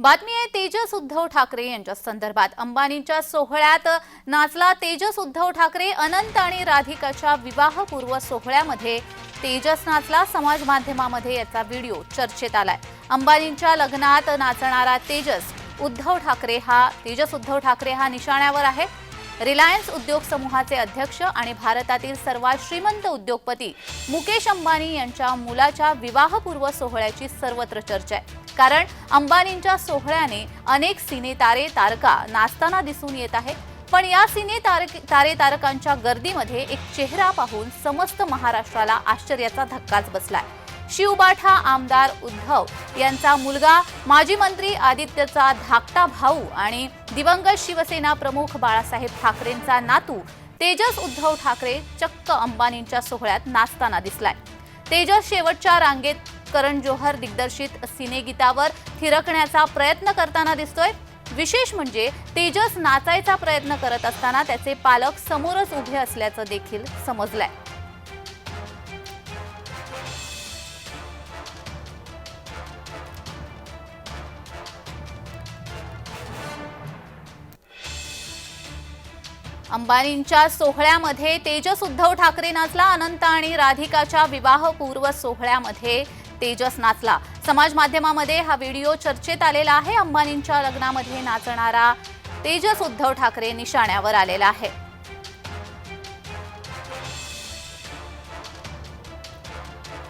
बातमी आहे तेजस उद्धव ठाकरे यांच्या संदर्भात. अंबानींच्या सोहळ्यात नाचला तेजस उद्धव ठाकरे अनंत आणि राधिकाच्या विवाहपूर्व सोहळ्यामध्ये तेजस नाचला समाज माध्यमामध्ये याचा व्हिडिओ चर्चेत आलाय. अंबानींच्या लग्नात नाचणारा तेजस उद्धव ठाकरे हा तेजस उद्धव ठाकरे हा निशाण्यावर आहे. रिलायन्स उद्योग समूहाचे अध्यक्ष आणि भारतातील सर्वात श्रीमंत उद्योगपती मुकेश अंबानी यांच्या मुलाच्या विवाहपूर्व सोहळ्याची सर्वत्र चर्चा आहे. कारण अंबानींच्या सोहळ्याने अनेक सिने तारे तारका नाचताना दिसून येत आहे पण या सिने तारक तारे तारकांच्या गर्दीमध्ये एक चेहरा पाहून समस्त महाराष्ट्राला आश्चर्याचा धक्काच बसलाय. शिवबाठा आमदार उद्धव यांचा मुलगा माजी मंत्री आदित्यचा धाकटा भाऊ आणि दिवंगत शिवसेना प्रमुख बाळासाहेब ठाकरेंचा नातू तेजस उद्धव ठाकरे चक्क अंबानींच्या सोहळ्यात नाचताना दिसलाय. तेजस शेवटच्या रांगेत करण जोहर दिग्दर्शित सिनेगीतावर थिरकण्याचा प्रयत्न करताना दिसतोय. विशेष म्हणजे तेजस नाचायचा प्रयत्न करत असताना त्याचे पालक समोरच उभे असल्याचं देखील समजलंय. अंबानींच्या सोहळ्यामध्ये तेजस उद्धव ठाकरे नाचला अनंत आणि राधिकाच्या विवाहपूर्व सोहळ्यामध्ये तेजस नाचला. समाज माध्यमामध्ये हा व्हिडिओ चर्चेत आलेला आहे. अंबानींच्या लग्नामध्ये नाचणारा तेजस उद्धव ठाकरे निशाण्यावर आलेला आहे.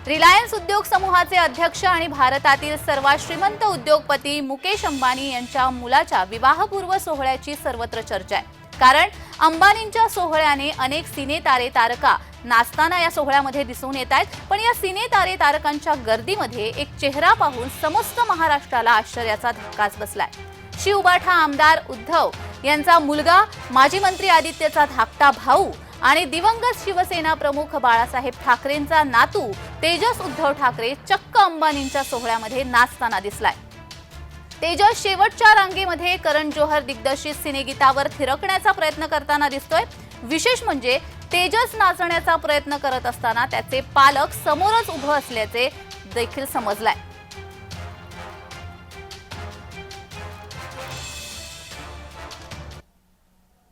रिलायन्स उद्योग समूहाचे अध्यक्ष आणि भारतातील सर्वात श्रीमंत उद्योगपती मुकेश अंबानी यांच्या मुलाच्या विवाहपूर्व सोहळ्याची सर्वत्र चर्चा आहे. कारण अंबानींच्या सोहळ्याने अनेक सिने तारे तारका नाचताना या सोहळ्यामध्ये दिसून येत आहेत. पण या सिने तारे तारकांच्या गर्दीमध्ये एक चेहरा पाहून समस्त महाराष्ट्राला आश्चर्याचा धक्काच बसलाय. शिवबाठा आमदार उद्धव यांचा मुलगा माजी मंत्री आदित्यचा धाकटा भाऊ आणि दिवंगत शिवसेना प्रमुख बाळासाहेब ठाकरेंचा नातू तेजस उद्धव ठाकरे चक्क अंबानींच्या सोहळ्यामध्ये नाचताना दिसलाय. तेजस शेवटच्या रांगेमध्ये करण जोहर दिग्दर्शित सिनेगीतावर थिरकण्याचा प्रयत्न करताना दिसतोय. विशेष म्हणजे तेजस नाचण्याचा प्रयत्न करत असताना त्याचे पालक समोरच उभं असल्याचे देखील समजलाय.